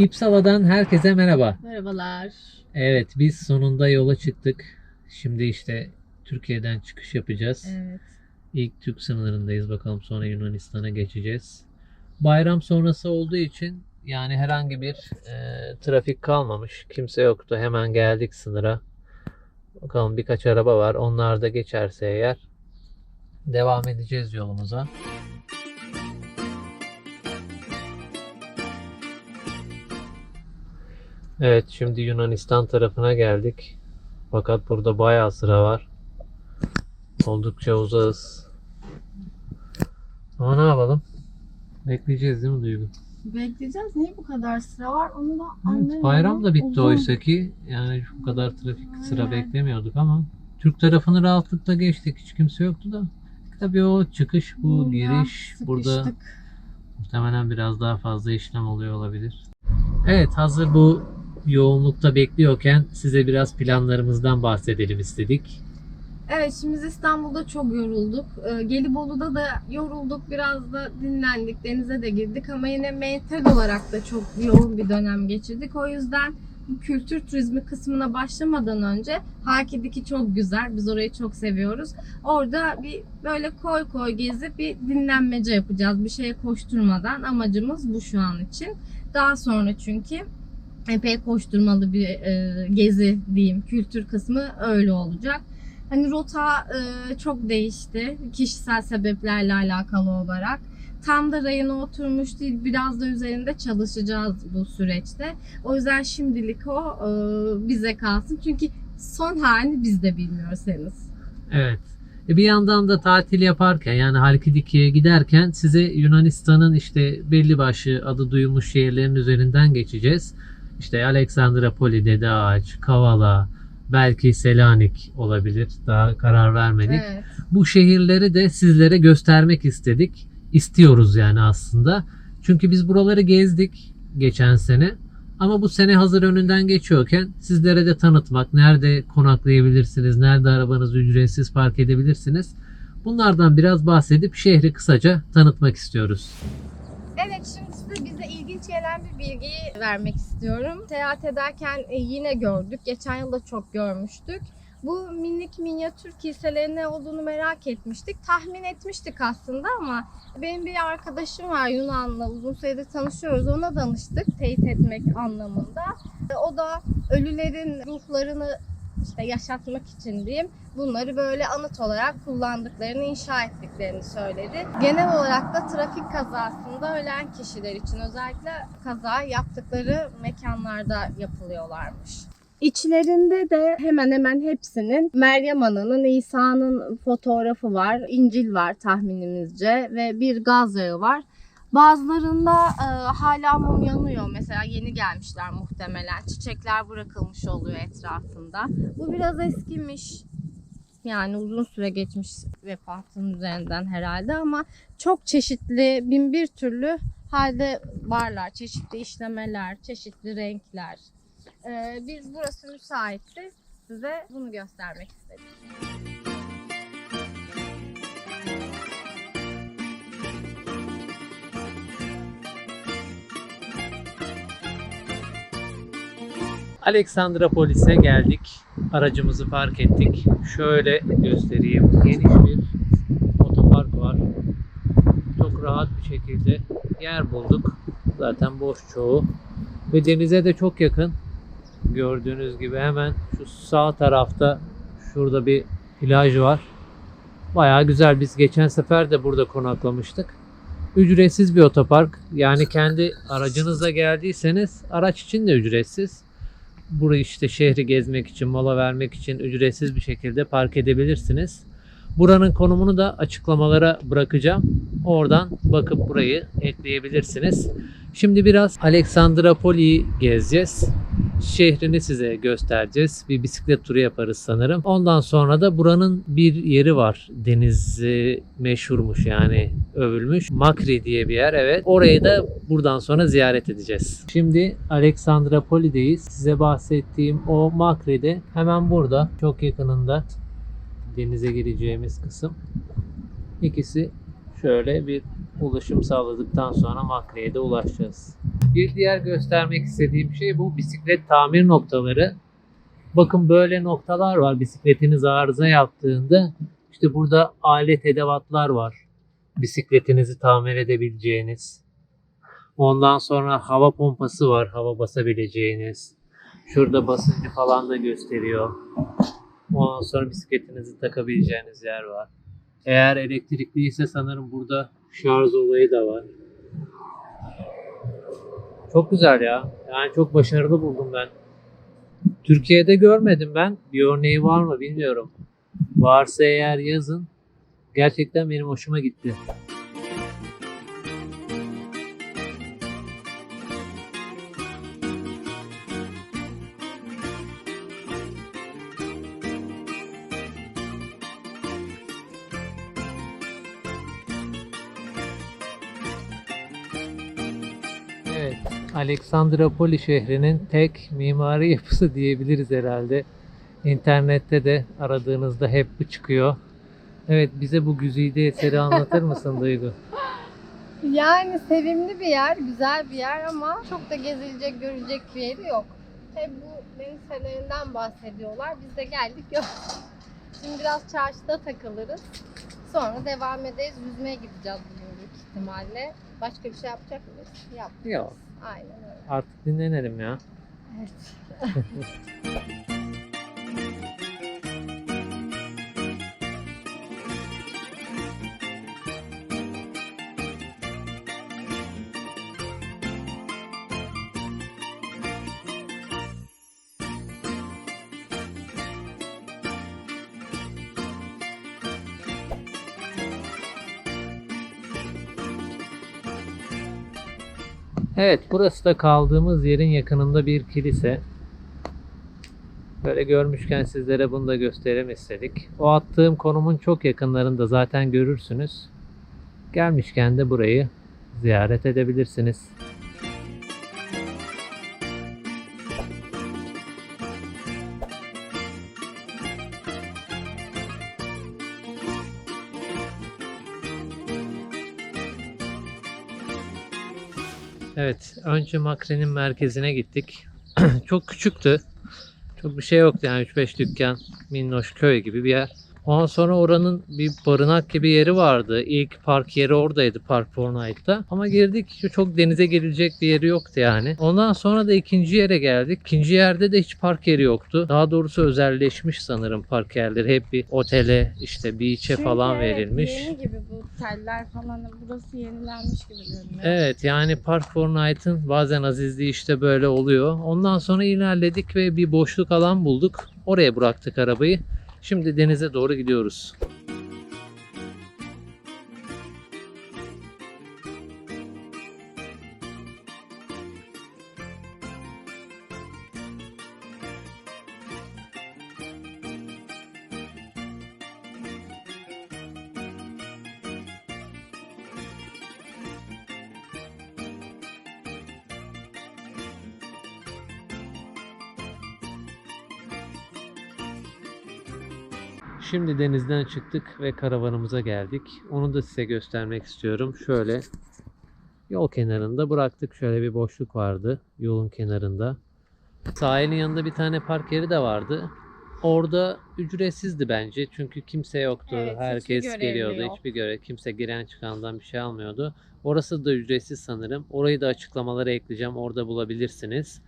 İpsala'dan herkese merhaba. Merhabalar. Evet biz sonunda yola çıktık. Şimdi işte Türkiye'den çıkış yapacağız. Evet. İlk Türk sınırlarındayız bakalım sonra Yunanistan'a geçeceğiz. Bayram sonrası olduğu için yani herhangi bir e, trafik kalmamış. Kimse yoktu. Hemen geldik sınıra. Bakalım birkaç araba var. Onlar da geçerse eğer devam edeceğiz yolumuza. Evet şimdi Yunanistan tarafına geldik. Fakat burada bayağı sıra var. Oldukça uzağız. Ama ne yapalım? Bekleyeceğiz değil mi Duygu? Bekleyeceğiz. Niye bu kadar sıra var onu da Evet, anlamıyorum. bayram da bitti Uzun. oysa ki. Yani bu kadar trafik sıra Aynen. beklemiyorduk ama Türk tarafını rahatlıkla geçtik. Hiç kimse yoktu da. Tabii o çıkış, bu Burada giriş, burada muhtemelen biraz daha fazla işlem oluyor olabilir. Evet hazır bu yoğunlukta bekliyorken size biraz planlarımızdan bahsedelim istedik. Evet şimdi biz İstanbul'da çok yorulduk. Ee, Gelibolu'da da yorulduk. Biraz da dinlendik. Denize de girdik ama yine mental olarak da çok yoğun bir dönem geçirdik. O yüzden bu kültür turizmi kısmına başlamadan önce Halki'deki çok güzel. Biz orayı çok seviyoruz. Orada bir böyle koy koy gezip bir dinlenmece yapacağız. Bir şeye koşturmadan. Amacımız bu şu an için. Daha sonra çünkü epey koşturmalı bir e, gezi diyeyim. Kültür kısmı öyle olacak. Hani rota e, çok değişti. Kişisel sebeplerle alakalı olarak. Tam da rayına oturmuş değil. Biraz da üzerinde çalışacağız bu süreçte. O yüzden şimdilik o e, bize kalsın. Çünkü son halini biz de bilmiyoruz henüz. Evet. E bir yandan da tatil yaparken yani Halkidiki'ye giderken size Yunanistan'ın işte belli başlı adı duyulmuş şehirlerin üzerinden geçeceğiz. İşte Aleksandropoli, Dede Ağaç, Kavala, belki Selanik olabilir. Daha karar vermedik. Evet. Bu şehirleri de sizlere göstermek istedik. İstiyoruz yani aslında. Çünkü biz buraları gezdik geçen sene. Ama bu sene hazır önünden geçiyorken sizlere de tanıtmak, nerede konaklayabilirsiniz, nerede arabanızı ücretsiz park edebilirsiniz. Bunlardan biraz bahsedip şehri kısaca tanıtmak istiyoruz. Evet şimdi bir bilgiyi vermek istiyorum. Seyahat ederken e, yine gördük. Geçen yıl da çok görmüştük. Bu minik minyatür kiliselerin ne olduğunu merak etmiştik. Tahmin etmiştik aslında ama benim bir arkadaşım var Yunan'la uzun süredir tanışıyoruz. Ona danıştık teyit etmek anlamında. E, O da ölülerin ruhlarını işte yaşatmak için diyeyim bunları böyle anıt olarak kullandıklarını, inşa ettiklerini söyledi. Genel olarak da trafik kazasında ölen kişiler için özellikle kaza yaptıkları mekanlarda yapılıyorlarmış. İçlerinde de hemen hemen hepsinin Meryem Ana'nın, İsa'nın fotoğrafı var, İncil var tahminimizce ve bir gaz yağı var. Bazılarında e, hala mum yanıyor. Mesela yeni gelmişler muhtemelen. Çiçekler bırakılmış oluyor etrafında. Bu biraz eskimiş. Yani uzun süre geçmiş vefatının üzerinden herhalde ama çok çeşitli bin bir türlü halde varlar. Çeşitli işlemeler, çeşitli renkler. E, biz burası müsaitti. Size bunu göstermek istedik. Aleksandropolis'e geldik. Aracımızı park ettik. Şöyle göstereyim. Geniş bir otopark var. Çok rahat bir şekilde yer bulduk. Zaten boş çoğu. Ve denize de çok yakın. Gördüğünüz gibi hemen şu sağ tarafta şurada bir plaj var. Bayağı güzel. Biz geçen sefer de burada konaklamıştık. Ücretsiz bir otopark. Yani kendi aracınızla geldiyseniz araç için de ücretsiz burayı işte şehri gezmek için, mola vermek için ücretsiz bir şekilde park edebilirsiniz. Buranın konumunu da açıklamalara bırakacağım. Oradan bakıp burayı ekleyebilirsiniz. Şimdi biraz Aleksandropoli'yi gezeceğiz. Şehrini size göstereceğiz. Bir bisiklet turu yaparız sanırım. Ondan sonra da buranın bir yeri var. Denizi meşhurmuş yani övülmüş. Makri diye bir yer evet. Orayı da buradan sonra ziyaret edeceğiz. Şimdi Aleksandropoli'deyiz. Size bahsettiğim o Makri'de hemen burada çok yakınında denize gireceğimiz kısım. İkisi şöyle bir ulaşım sağladıktan sonra Makri'ye de ulaşacağız. Bir diğer göstermek istediğim şey bu bisiklet tamir noktaları. Bakın böyle noktalar var bisikletiniz arıza yaptığında. İşte burada alet edevatlar var. Bisikletinizi tamir edebileceğiniz. Ondan sonra hava pompası var. Hava basabileceğiniz. Şurada basıncı falan da gösteriyor. Ondan sonra bisikletinizi takabileceğiniz yer var. Eğer elektrikli ise sanırım burada şarj olayı da var. Çok güzel ya. Yani çok başarılı buldum ben. Türkiye'de görmedim ben. Bir örneği var mı bilmiyorum. Varsa eğer yazın. Gerçekten benim hoşuma gitti. Evet, Aleksandropoli şehrinin tek mimari yapısı diyebiliriz herhalde. İnternette de aradığınızda hep bu çıkıyor. Evet, bize bu güzide eseri anlatır mısın Duygu? Yani sevimli bir yer, güzel bir yer ama çok da gezilecek, görecek bir yeri yok. Hep bu deniz bahsediyorlar. Biz de geldik yok. Şimdi biraz çarşıda takılırız. Sonra devam ederiz. Yüzmeye gideceğiz bugün büyük ihtimalle. Başka bir şey yapacak mıyız? Yap. Yok, Aynen öyle. artık dinlenelim ya. Evet. Evet, burası da kaldığımız yerin yakınında bir kilise. Böyle görmüşken sizlere bunu da gösterelim istedik. O attığım konumun çok yakınlarında zaten görürsünüz. Gelmişken de burayı ziyaret edebilirsiniz. Evet, önce Makre'nin merkezine gittik. Çok küçüktü. Çok bir şey yoktu yani 3-5 dükkan, minnoş köy gibi bir yer. Ondan sonra oranın bir barınak gibi yeri vardı. İlk park yeri oradaydı Park Fortnite'da. Ama girdik çok denize girilecek bir yeri yoktu yani. Ondan sonra da ikinci yere geldik. İkinci yerde de hiç park yeri yoktu. Daha doğrusu özelleşmiş sanırım park yerleri. Hep bir otele işte beach'e Çünkü falan verilmiş. Yeni gibi bu teller falan. Burası yenilenmiş gibi görünüyor. Evet yani Park Fortnite'ın bazen azizliği işte böyle oluyor. Ondan sonra ilerledik ve bir boşluk alan bulduk. Oraya bıraktık arabayı. Şimdi denize doğru gidiyoruz. Şimdi denizden çıktık ve karavanımıza geldik. Onu da size göstermek istiyorum. Şöyle yol kenarında bıraktık. Şöyle bir boşluk vardı yolun kenarında. Sahilin yanında bir tane park yeri de vardı. Orada ücretsizdi bence çünkü kimse yoktu. Evet, hiçbir Herkes görevli geliyordu. yok. Hiçbir görev, kimse giren çıkandan bir şey almıyordu. Orası da ücretsiz sanırım. Orayı da açıklamalara ekleyeceğim. Orada bulabilirsiniz.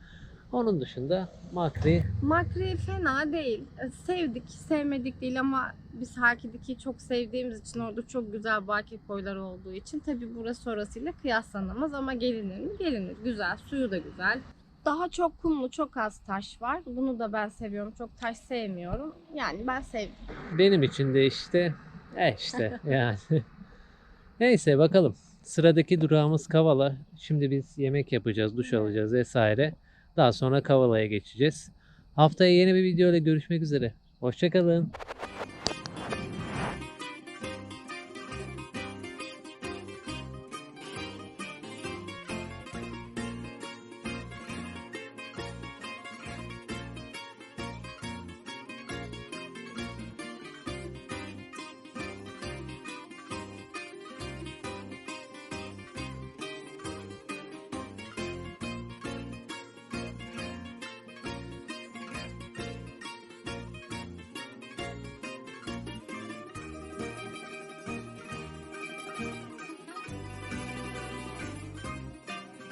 Onun dışında Makri Makri fena değil. E, Sevdik, sevmedik değil ama biz Harki'deki çok sevdiğimiz için orada çok güzel baki koylar olduğu için tabi burası orasıyla kıyaslanamaz ama gelinir mi? Gelinir. Güzel. Suyu da güzel. Daha çok kumlu, çok az taş var. Bunu da ben seviyorum. Çok taş sevmiyorum. Yani ben sevdim. Benim için de işte e işte yani. Neyse bakalım. Sıradaki durağımız Kavala. Şimdi biz yemek yapacağız, duş alacağız vesaire. Daha sonra Kavala'ya geçeceğiz. Haftaya yeni bir video ile görüşmek üzere. Hoşçakalın.